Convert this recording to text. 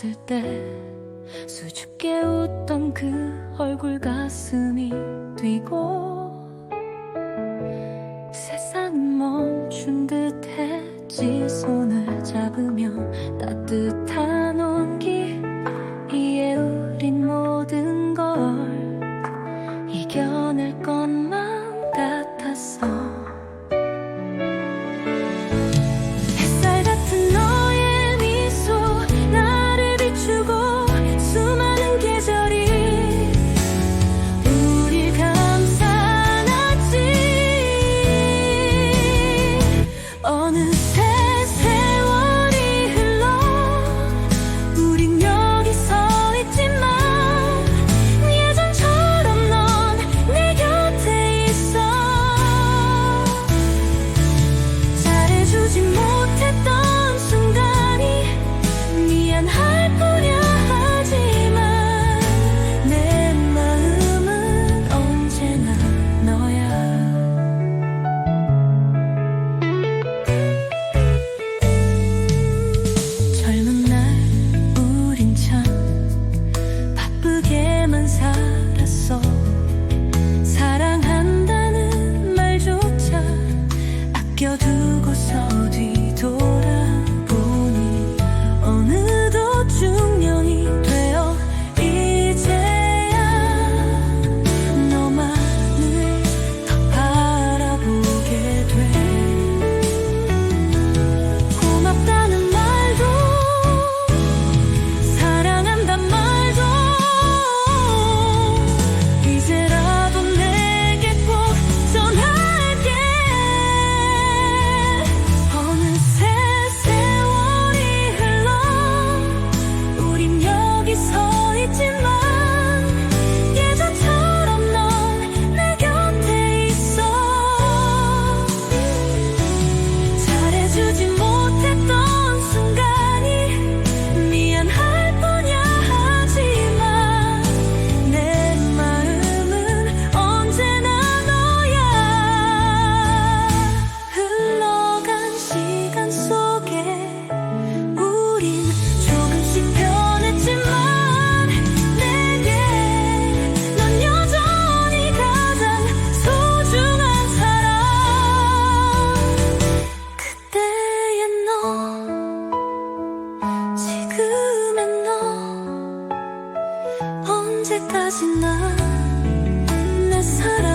봤을 때 수줍게 웃던 그 얼굴 가슴이 뛰고 세상 멈춘 듯해 지 손을 잡으며 따뜻한 언제까지나 내 사랑